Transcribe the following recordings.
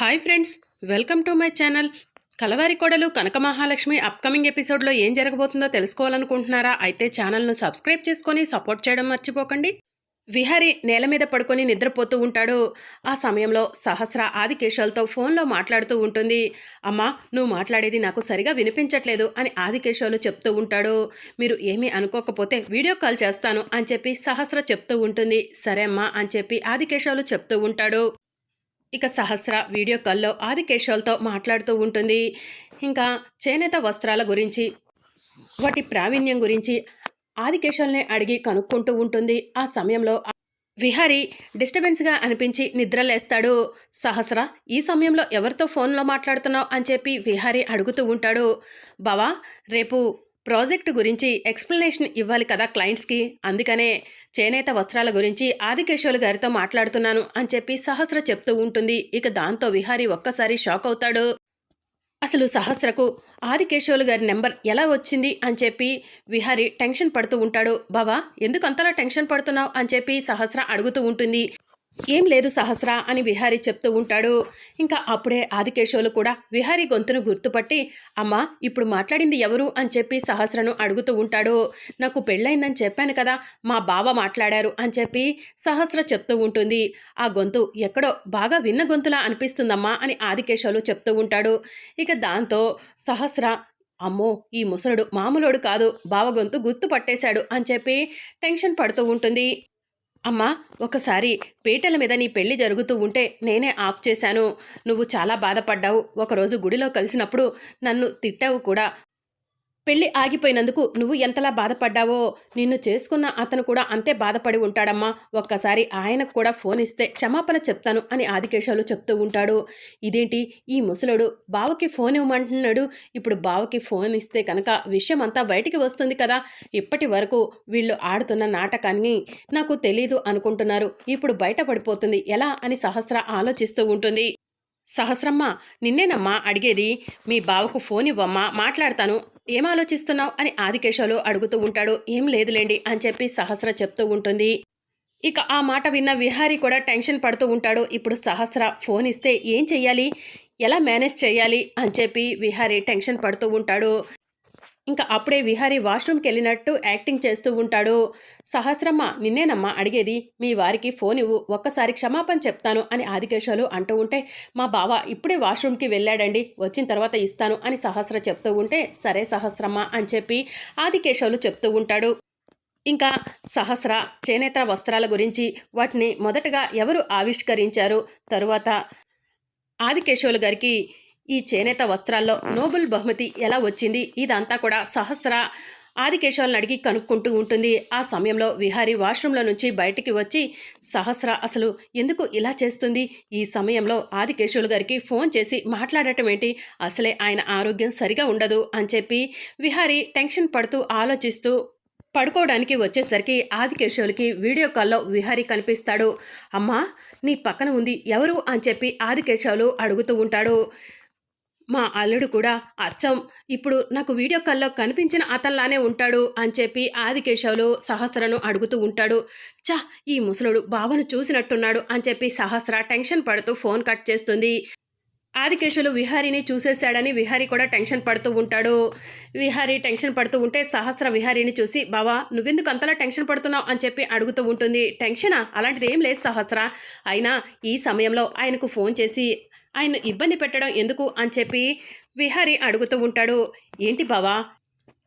Hi friends welcome to my channel. Kalavari Kodalu Kanaka Mahalakshmi upcoming ఎపిసోడ్లో ఏం జరగబోతుందో తెలుసుకోవాలనుకుంటున్నారా? అయితే ఛానల్ను సబ్స్క్రైబ్ చేసుకొని సపోర్ట్ చేయడం మర్చిపోకండి. విహారి నేల మీద పడుకొని నిద్రపోతూ ఉంటాడు. ఆ సమయంలో సహస్ర ఆదికేశవులతో ఫోన్లో మాట్లాడుతూ ఉంటుంది. అమ్మా నువ్వు మాట్లాడేది నాకు సరిగా వినిపించట్లేదు అని ఆదికేశవులు చెప్తూ ఉంటాడు. మీరు ఏమీ అనుకోకపోతే వీడియో కాల్ చేస్తాను అని చెప్పి సహస్ర చెప్తూ ఉంటుంది. సరే అమ్మా అని చెప్పి ఆదికేశవులు చెప్తూ ఉంటాడు. ఇక సహస్ర వీడియో కాల్లో ఆదికేశవులతో మాట్లాడుతూ ఉంటుంది. ఇంకా చేనేత వస్త్రాల గురించి వాటి ప్రావీణ్యం గురించి ఆదికేశవుల్ని అడిగి కనుక్కుంటూ ఉంటుంది. ఆ సమయంలో విహారి డిస్టర్బెన్స్గా అనిపించి నిద్రలేస్తాడు. సహస్ర ఈ సమయంలో ఎవరితో ఫోన్లో మాట్లాడుతున్నావు అని చెప్పి విహారి అడుగుతూ ఉంటాడు. బావా రేపు ప్రాజెక్టు గురించి ఎక్స్ప్లెనేషన్ ఇవ్వాలి కదా క్లయింట్స్కి? అందుకనే చేనేత వస్త్రాల గురించి ఆదికేశవులు గారితో మాట్లాడుతున్నాను అని చెప్పి సహస్ర చెప్తూ ఉంటుంది. ఇక దాంతో విహారి ఒక్కసారి షాక్ అవుతాడు. అసలు సహస్రకు ఆదికేశవులు గారి నెంబర్ ఎలా వచ్చింది? అని చెప్పి విహారి టెన్షన్ పడుతూ ఉంటాడు. బావా ఎందుకు అంతలా టెన్షన్ పడుతున్నావు? అని చెప్పి సహస్ర అడుగుతూ ఉంటుంది. ఏం లేదు సహస్ర అని విహారీ చెప్తూ ఉంటాడు. ఇంకా అప్పుడే ఆదికేశవులు కూడా విహారీ గొంతును గుర్తుపట్టి అమ్మా ఇప్పుడు మాట్లాడింది ఎవరు? అని చెప్పి సహస్రను అడుగుతూ ఉంటాడు. నాకు పెళ్ళైందని చెప్పాను కదా మా బావ మాట్లాడారు అని చెప్పి సహస్ర చెప్తూ ఉంటుంది. ఆ గొంతు ఎక్కడో బాగా విన్న గొంతులా అనిపిస్తుందమ్మా అని ఆదికేశవులు చెప్తూ ఉంటాడు. ఇక దాంతో సహస్ర అమ్మో ఈ ముసలుడు మామూలుడు కాదు బావ గొంతు గుర్తు పట్టేశాడు అని చెప్పి టెన్షన్ పడుతూ ఉంటుంది. అమ్మా ఒకసారి పీటల మీద నీ పెళ్ళి జరుగుతూ ఉంటే నేనే ఆఫ్ చేశాను. నువ్వు చాలా బాధపడ్డావు. ఒకరోజు గుడిలో కలిసినప్పుడు నన్ను తిట్టావు కూడా. పెళ్ళి ఆగిపోయినందుకు నువ్వు ఎంతలా బాధపడ్డావో నిన్ను చేసుకున్న అతను కూడా అంతే బాధపడి ఉంటాడమ్మా. ఒక్కసారి ఆయనకు కూడా ఫోన్ ఇస్తే క్షమాపణ చెప్తాను అని ఆదికేశాలు చెప్తూ ఉంటాడు. ఇదేంటి? ఈ ముసలుడు బావకి ఫోన్ ఇవ్వమంటున్నాడు. ఇప్పుడు బావకి ఫోన్ ఇస్తే కనుక విషయం అంతా బయటికి వస్తుంది కదా. ఇప్పటి వరకు వీళ్ళు ఆడుతున్న నాటకాన్ని నాకు తెలీదు అనుకుంటున్నారు. ఇప్పుడు బయటపడిపోతుంది ఎలా అని సహస్ర ఆలోచిస్తూ ఉంటుంది. సహస్రమ్మ నిన్నేనమ్మా అడిగేది? మీ బావకు ఫోన్ ఇవ్వమ్మా మాట్లాడతాను. ఏం ఆలోచిస్తున్నావు అని ఆదికేశవులు అడుగుతూ ఉంటాడు. ఏం లేదులేండి అని చెప్పి సహస్ర చెప్తూ ఉంటుంది. ఇక ఆ మాట విన్న విహారీ కూడా టెన్షన్ పడుతూ ఉంటాడు. ఇప్పుడు సహస్ర ఫోన్ ఇస్తే ఏం చెయ్యాలి? ఎలా మేనేజ్ చేయాలి అని చెప్పి విహారీ టెన్షన్ పడుతూ ఉంటాడు. ఇంకా అప్పుడే విహారీ వాష్రూమ్కి వెళ్ళినట్టు యాక్టింగ్ చేస్తూ ఉంటాడు. సహస్రమ్మ నిన్నేనమ్మా అడిగేది? మీ వారికి ఫోన్ ఇవ్వు ఒక్కసారి క్షమాపణ చెప్తాను అని ఆదికేశాలు అంటూ ఉంటే మా బావ ఇప్పుడే వాష్రూమ్కి వెళ్ళాడండి వచ్చిన తర్వాత ఇస్తాను అని సహస్ర చెప్తూ ఉంటే సరే సహస్రమ్మ అని చెప్పి ఆదికేశాలు చెప్తూ ఉంటాడు. ఇంకా సహస్ర చేనేత వస్త్రాల గురించి వాటిని మొదటగా ఎవరు ఆవిష్కరించారు? తరువాత ఆదికేశవులు గారికి ఈ చేనేత వస్త్రాల్లో నోబెల్ బహుమతి ఎలా వచ్చింది? ఇదంతా కూడా సహస్ర ఆదికేశవాలను అడిగి కనుక్కుంటూ ఉంటుంది. ఆ సమయంలో విహారి వాష్రూమ్లో నుంచి బయటికి వచ్చి సహస్ర అసలు ఎందుకు ఇలా చేస్తుంది? ఈ సమయంలో ఆదికేశవులు గారికి ఫోన్ చేసి మాట్లాడటం ఏంటి? అసలే ఆయన ఆరోగ్యం సరిగా ఉండదు అని చెప్పి విహారి టెన్షన్ పడుతూ ఆలోచిస్తూ పడుకోవడానికి వచ్చేసరికి ఆదికేశవులకి వీడియో కాల్లో విహారీ కనిపిస్తాడు. అమ్మా నీ పక్కన ఉంది ఎవరు? అని చెప్పి ఆదికేశవులు అడుగుతూ ఉంటాడు. మా అల్లుడు కూడా అచ్చం ఇప్పుడు నాకు వీడియో కాల్లో కనిపించిన అతనిలానే ఉంటాడు అని చెప్పి ఆదికేశవులు సహస్రను అడుగుతూ ఉంటాడు. చా ఈ ముసలుడు బావను చూసినట్టున్నాడు అని చెప్పి సహస్ర టెన్షన్ పడుతూ ఫోన్ కట్ చేస్తుంది. ఆదికేశులు విహారీని చూసేశాడని విహారీ కూడా టెన్షన్ పడుతూ ఉంటాడు. విహారీ టెన్షన్ పడుతూ ఉంటే సహస్ర విహారీని చూసి బావా నువ్వెందుకు అంతలా టెన్షన్ పడుతున్నావు? అని చెప్పి అడుగుతూ ఉంటుంది. టెన్షనా? అలాంటిది ఏం లేదు సహస్ర. అయినా ఈ సమయంలో ఆయనకు ఫోన్ చేసి ఆయన ఇబ్బంది పెట్టడం ఎందుకు అని చెప్పి విహారి అడుగుతూ ఉంటాడు. ఏంటి బావా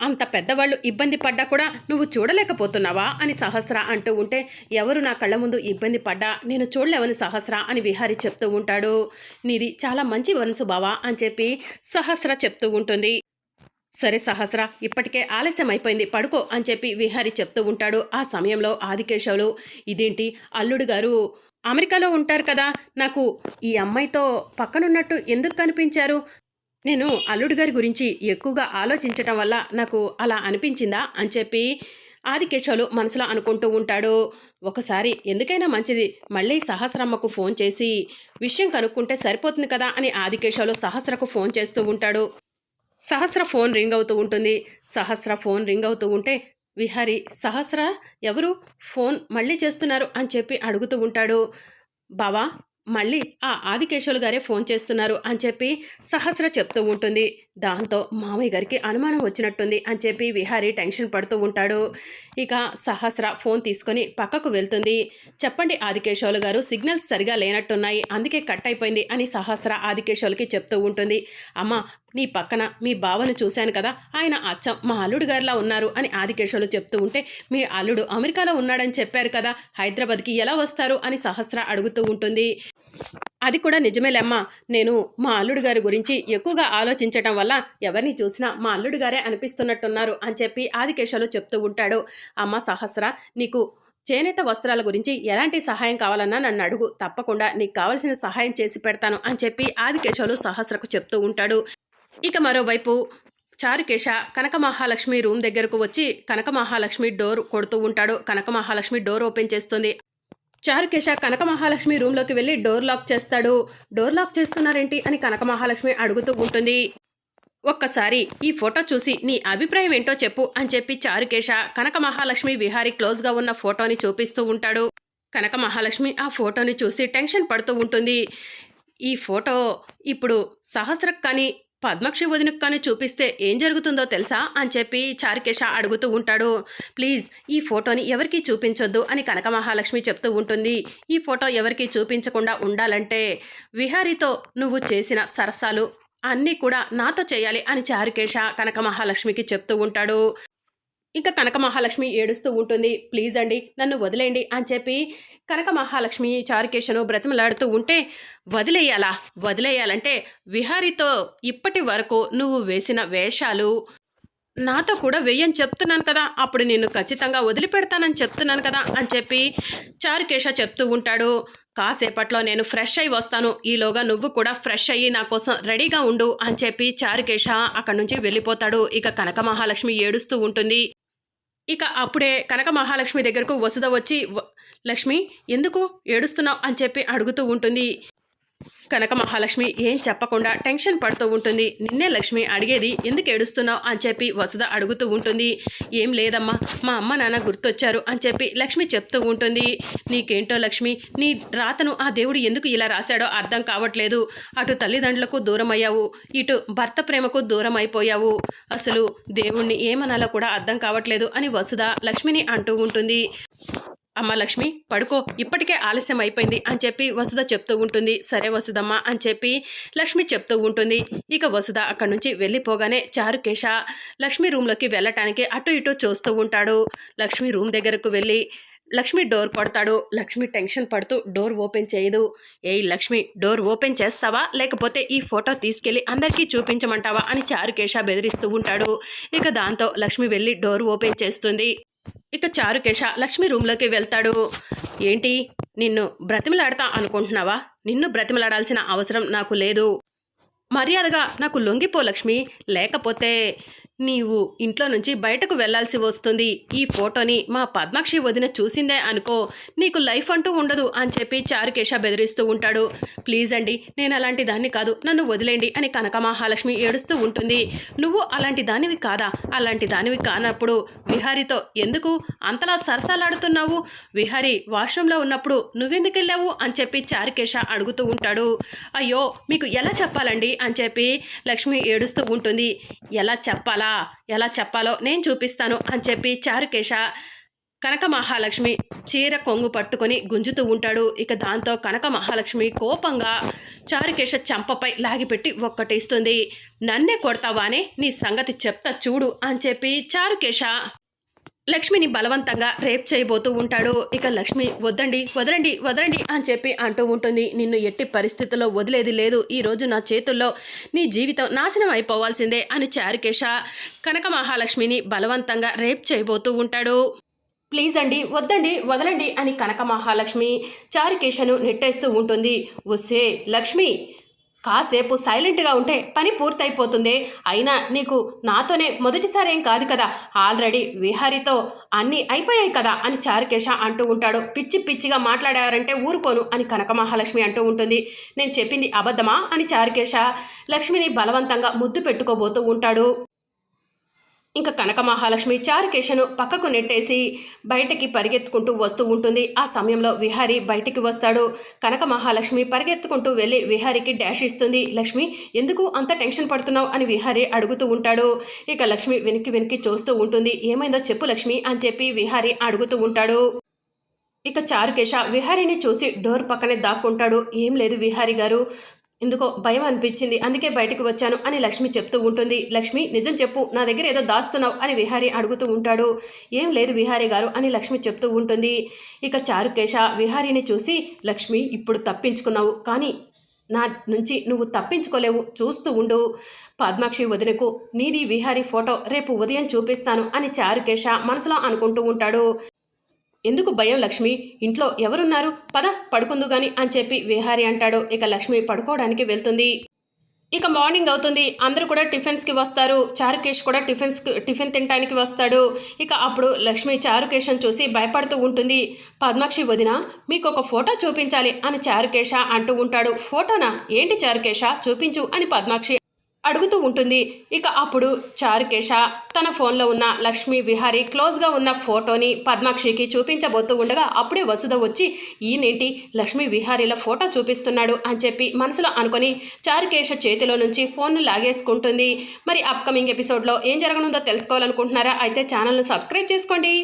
అంత పెద్దవాళ్ళు ఇబ్బంది పడ్డా కూడా నువ్వు చూడలేకపోతున్నావా? అని సహస్ర అంటూ ఉంటే ఎవరు నా కళ్ళ ముందు ఇబ్బంది పడ్డా నేను చూడలేవని సహస్ర అని విహారి చెప్తూ ఉంటాడు. నీది చాలా మంచి మనసు బావా అని చెప్పి సహస్ర చెప్తూ ఉంటుంది. సరే సహస్ర ఇప్పటికే ఆలస్యం అయిపోయింది పడుకో అని చెప్పి విహారి చెప్తూ ఉంటాడు. ఆ సమయంలో ఆదికేశవులు ఇదేంటి అల్లుడు గారు అమెరికాలో ఉంటారు కదా. నాకు ఈ అమ్మాయితో పక్కనున్నట్టు ఎందుకు కనిపించారు? నేను అల్లుడు గారి గురించి ఎక్కువగా ఆలోచించటం వల్ల నాకు అలా అనిపించిందా అని చెప్పి ఆదికేశవులు మనసులో అనుకుంటూ ఉంటాడు. ఒకసారి ఎందుకైనా మంచిది మళ్ళీ సహస్రమ్మకు ఫోన్ చేసి విషయం కనుక్కుంటే సరిపోతుంది కదా అని ఆదికేశవులు సహస్రకు ఫోన్ చేస్తూ ఉంటాడు. సహస్ర ఫోన్ రింగ్ అవుతూ ఉంటుంది. సహస్ర ఫోన్ రింగ్ అవుతూ ఉంటే విహారి సహస్ర ఎవరు? ఫోన్ మళ్ళీ చేస్తున్నారు అని చెప్పి అడుగుతూ ఉంటాడు. బావా మళ్ళీ ఆ ఆదికేశవులు గారే ఫోన్ చేస్తున్నారు అని చెప్పి సహస్ర చెప్తూ ఉంటుంది. దాంతో మామయ్య గారికి అనుమానం వచ్చినట్టుంది అని చెప్పి విహారీ టెన్షన్ పడుతూ ఉంటాడు. ఇక సహస్ర ఫోన్ తీసుకొని పక్కకు వెళ్తుంది. చెప్పండి ఆదికేశవులు గారు సిగ్నల్స్ సరిగా లేనట్టున్నాయి అందుకే కట్ అయిపోయింది అని సహస్ర ఆదికేశవులకి చెప్తూ ఉంటుంది. అమ్మ నీ పక్కన మీ బావను చూశాను కదా ఆయన అచ్చం మా అల్లుడు గారిలా ఉన్నారు అని ఆదికేశవులు చెప్తూ ఉంటే మీ అల్లుడు అమెరికాలో ఉన్నాడని చెప్పారు కదా హైదరాబాద్కి ఎలా వస్తారు అని సహస్ర అడుగుతూ ఉంటుంది. అది కూడా నిజమేలేమ్మా నేను మా అల్లుడు గారి గురించి ఎక్కువగా ఆలోచించటం వల్ల ఎవరిని చూసినా మా అల్లుడు గారే అనిపిస్తున్నట్టున్నారు అని చెప్పి ఆదికేశవులు చెప్తూ ఉంటాడు. అమ్మ సహస్ర నీకు చేనేత వస్త్రాల గురించి ఎలాంటి సహాయం కావాలన్నా నన్ను అడుగు తప్పకుండా నీకు కావలసిన సహాయం చేసి పెడతాను అని చెప్పి ఆదికేశవులు సహస్రకు చెప్తూ ఉంటాడు. ఇక మరోవైపు చారుకేశ కనక మహాలక్ష్మి రూమ్ దగ్గరకు వచ్చి కనక మహాలక్ష్మి డోర్ కొడుతూ ఉంటాడు. కనక మహాలక్ష్మి డోర్ ఓపెన్ చేస్తుంది. చారుకేశ కనక మహాలక్ష్మి రూమ్లోకి వెళ్ళి డోర్ లాక్ చేస్తాడు. డోర్ లాక్ చేస్తున్నారేంటి అని కనక మహాలక్ష్మి అడుగుతూ ఉంటుంది. ఒక్కసారి ఈ ఫోటో చూసి నీ అభిప్రాయం ఏంటో చెప్పు అని చెప్పి చారుకేశ కనక మహాలక్ష్మి క్లోజ్గా ఉన్న ఫోటోని చూపిస్తూ ఉంటాడు. కనక మహాలక్ష్మి ఆ ఫోటోని చూసి టెన్షన్ పడుతూ ఉంటుంది. ఈ ఫోటో ఇప్పుడు సహస్రక్ కానీ పద్మక్షి వదినకు కానీ చూపిస్తే ఏం జరుగుతుందో తెలుసా అని చెప్పి చారుకేశ అడుగుతూ ఉంటాడు. ప్లీజ్ ఈ ఫోటోని ఎవరికీ చూపించొద్దు అని కనక మహాలక్ష్మి చెప్తూ ఉంటుంది. ఈ ఫోటో ఎవరికీ చూపించకుండా ఉండాలంటే విహారీతో నువ్వు చేసిన సరసాలు అన్నీ కూడా నాతో చేయాలి అని చారుకేశ కనక మహాలక్ష్మికి చెప్తూ ఉంటాడు. ఇంకా కనక మహాలక్ష్మి ఏడుస్తూ ఉంటుంది ప్లీజ్ అండి నన్ను వదిలేయండి అని చెప్పి కనక మహాలక్ష్మి చారుకేశను బ్రతిమలాడుతూ ఉంటే వదిలేయాలా? వదిలేయాలంటే విహారీతో ఇప్పటి వరకు నువ్వు వేసిన వేషాలు నాతో కూడా వెయ్యని చెప్తున్నాను కదా అప్పుడు నేను ఖచ్చితంగా వదిలిపెడతానని చెప్తున్నాను కదా అని చెప్పి చారుకేశ చెప్తూ ఉంటాడు. కాసేపట్లో నేను ఫ్రెష్ అయి వస్తాను ఈలోగా నువ్వు కూడా ఫ్రెష్ అయ్యి నా కోసం రెడీగా ఉండు అని చెప్పి చారుకేశ అక్కడి నుంచి వెళ్ళిపోతాడు. ఇక కనక మహాలక్ష్మి ఏడుస్తూ ఉంటుంది. ఇక అప్పుడే కనక మహాలక్ష్మి దగ్గరకు వసుధ వచ్చి లక్ష్మి ఎందుకు ఏడుస్తున్నావు? అని చెప్పి అడుగుతూ ఉంటుంది. కనక మహాలక్ష్మి ఏం చెప్పకుండా టెన్షన్ పడుతూ ఉంటుంది. నిన్నే లక్ష్మి అడిగేది ఎందుకు ఏడుస్తున్నావు అని చెప్పి వసుద అడుగుతూ ఉంటుంది. ఏం లేదమ్మా మా అమ్మ నాన్న గుర్తొచ్చారు అని చెప్పి లక్ష్మి చెప్తూ ఉంటుంది. నీకేంటో లక్ష్మి నీ రాతను ఆ దేవుడు ఎందుకు ఇలా రాశాడో అర్థం కావట్లేదు. అటు తల్లిదండ్రులకు దూరం అయ్యావు ఇటు భర్త ప్రేమకు దూరం అయిపోయావు అసలు దేవుణ్ణి ఏమనాలో కూడా అర్థం కావట్లేదు అని వసుధ లక్ష్మిని అంటూ ఉంటుంది. అమ్మ లక్ష్మి పడుకో ఇప్పటికే ఆలస్యం అయిపోయింది అని చెప్పి వసుధ చెప్తూ ఉంటుంది. సరే వసుదమ్మ అని చెప్పి లక్ష్మి చెప్తూ ఉంటుంది. ఇక వసుద అక్కడి నుంచి వెళ్ళిపోగానే చారుకేశ లక్ష్మి రూమ్లోకి వెళ్ళటానికి అటు ఇటు చూస్తూ ఉంటాడు. లక్ష్మి రూమ్ దగ్గరకు వెళ్ళి లక్ష్మి డోర్ కొడతాడు. లక్ష్మి టెన్షన్ పడుతూ డోర్ ఓపెన్ చేయదు. ఏయ్ లక్ష్మి డోర్ ఓపెన్ చేస్తావా? లేకపోతే ఈ ఫోటో తీసుకెళ్ళి అందరికీ చూపించమంటావా? అని చారుకేశ బెదిరిస్తూ ఉంటాడు. ఇక దాంతో లక్ష్మి వెళ్ళి డోర్ ఓపెన్ చేస్తుంది. ఇక చారుకేశ లక్ష్మి రూమ్లోకి వెళ్తాడు. ఏంటి? నిన్ను బ్రతిమలాడతా అనుకుంటున్నావా? నిన్ను బ్రతిమలాడాల్సిన అవసరం నాకు లేదు. మర్యాదగా నాకు లొంగిపో లక్ష్మి. లేకపోతే నీవు ఇంట్లో నుంచి బయటకు వెళ్ళాల్సి వస్తుంది. ఈ ఫోటోని మా పద్మాక్షి వదిన చూసిందే అనుకో నీకు లైఫ్ అంటూ ఉండదు అని చెప్పి చారుకేశ బెదిరిస్తూ ఉంటాడు. ప్లీజ్ అండి నేను అలాంటి దాన్ని కాదు నన్ను వదిలేండి అని కనక మహాలక్ష్మి ఏడుస్తూ ఉంటుంది. నువ్వు అలాంటి దానివి కాదా? అలాంటి దానివి కానప్పుడు విహారితో ఎందుకు? అంతలా సరసాలాడుతున్నావు? విహారి వాష్రూమ్లో ఉన్నప్పుడు నువ్వెందుకు వెళ్ళావు? అని చెప్పి చారుకేశ అడుగుతూ ఉంటాడు. అయ్యో మీకు ఎలా చెప్పాలండి? అని చెప్పి లక్ష్మి ఏడుస్తూ ఉంటుంది. ఎలా చెప్పాలా? ఎలా చెప్పాలో నేను చూపిస్తాను అని చెప్పి చారుకేశ కనక మహాలక్ష్మి చీర కొంగు పట్టుకొని గుంజుతూ ఉంటాడు. ఇక దాంతో కనక మహాలక్ష్మి కోపంగా చారుకేశ చంపపై లాగిపెట్టి ఒక్కటేస్తుంది. నన్నే కొడతావానే నీ సంగతి చెప్తా చూడు అని చెప్పి చారుకేశ లక్ష్మిని బలవంతంగా రేప్ చేయబోతూ ఉంటాడు. ఇక లక్ష్మి వద్దండి వదలండి వదలండి అని చెప్పి అంటూ ఉంటుంది. నిన్ను ఎట్టి పరిస్థితుల్లో వదిలేది లేదు. ఈ రోజు నా చేతుల్లో నీ జీవితం నాశనం అయిపోవాల్సిందే అని చారుకేశ కనక మహాలక్ష్మిని బలవంతంగా రేప్ చేయబోతూ ఉంటాడు. ప్లీజ్ అండి వద్దండి వదలండి అని కనక మహాలక్ష్మి చారుకేశను నెట్టేస్తూ ఉంటుంది. వస్తే లక్ష్మి కాసేపు సైలెంట్గా ఉంటే పని పూర్తయిపోతుంది. అయినా నీకు నాతోనే మొదటిసారి ఏం కాదు కదా? ఆల్రెడీ విహారితో అన్నీ అయిపోయాయి కదా? అని చారుకేశ అంటూ ఉంటాడు. పిచ్చి పిచ్చిగా మాట్లాడారంటే ఊరుకోను అని కనక మహాలక్ష్మి అంటూ ఉంటుంది. నేను చెప్పింది అబద్ధమా? అని చారుకేశ లక్ష్మిని బలవంతంగా ముద్దు పెట్టుకోబోతూ ఉంటాడు. ఇంకా కనక మహాలక్ష్మి చారుకేశను పక్కకు నెట్టేసి బయటకి పరిగెత్తుకుంటూ వస్తూ ఉంటుంది. ఆ సమయంలో విహారి బయటికి వస్తాడు. కనక మహాలక్ష్మి పరిగెత్తుకుంటూ వెళ్ళి విహారికి డాష్ ఇస్తుంది. లక్ష్మి ఎందుకు అంత టెన్షన్ పడుతున్నావు? అని విహారి అడుగుతూ ఉంటాడు. ఇక లక్ష్మి వెనక్కి వెనక్కి చూస్తూ ఉంటుంది. ఏమైందో చెప్పు లక్ష్మి అని చెప్పి విహారి అడుగుతూ ఉంటాడు. ఇక చారుకేశ విహారీని చూసి డోర్ పక్కనే దాక్కుంటాడు. ఏం లేదు విహారీ గారు ఎందుకో భయం అనిపించింది. అందుకే బయటకు వచ్చాను అని లక్ష్మి చెప్తూ ఉంటుంది. లక్ష్మి నిజం చెప్పు నా దగ్గర ఏదో దాస్తున్నావు అని విహారీ అడుగుతూ ఉంటాడు. ఏం లేదు విహారీ గారు అని లక్ష్మి చెప్తూ ఉంటుంది. ఇక చారుకేశ విహారీని చూసి లక్ష్మి ఇప్పుడు తప్పించుకున్నావు. కానీ నా నుంచి నువ్వు తప్పించుకోలేవు చూస్తూ ఉండు. పద్మాక్షి వదినకు నీది విహారీ ఫోటో రేపు ఉదయం చూపిస్తాను అని చారుకేశ మనసులో అనుకుంటూ ఉంటాడు. ఎందుకు భయం లక్ష్మి? ఇంట్లో ఎవరున్నారు? పద పడుకుందు గాని అని చెప్పి విహారి అంటాడు. ఇక లక్ష్మి పడుకోవడానికి వెళ్తుంది. ఇక మార్నింగ్ అవుతుంది. అందరూ కూడా టిఫిన్స్కి వస్తారు. చారుకేష్ కూడా టిఫిన్స్ టిఫిన్ తినడానికి వస్తాడు. ఇక అప్పుడు లక్ష్మి చారుకేశం చూసి భయపడుతూ ఉంటుంది. పద్మాక్షి వదిన మీకు ఒక ఫోటో చూపించాలి అని చారుకేశ అంటూ ఉంటాడు. ఫోటోనా? ఏంటి చారుకేశ చూపించు అని పద్మాక్షి అడుగుతూ ఉంటుంది. ఇక అప్పుడు చారుకేశ తన ఫోన్లో ఉన్న లక్ష్మీ విహారీ క్లోజ్గా ఉన్న ఫోటోని పద్మాక్షికి చూపించబోతూ ఉండగా అప్పుడే వసుధ వచ్చి ఈయనేంటి? లక్ష్మీ విహారీల ఫోటో చూపిస్తున్నాడు అని చెప్పి మనసులో అనుకొని చారుకేశ చేతిలో నుంచి ఫోన్ను లాగేసుకుంటుంది. మరి అప్కమింగ్ ఎపిసోడ్లో ఏం జరగనుందో తెలుసుకోవాలనుకుంటున్నారా? అయితే ఛానల్ను సబ్స్క్రైబ్ చేసుకోండి.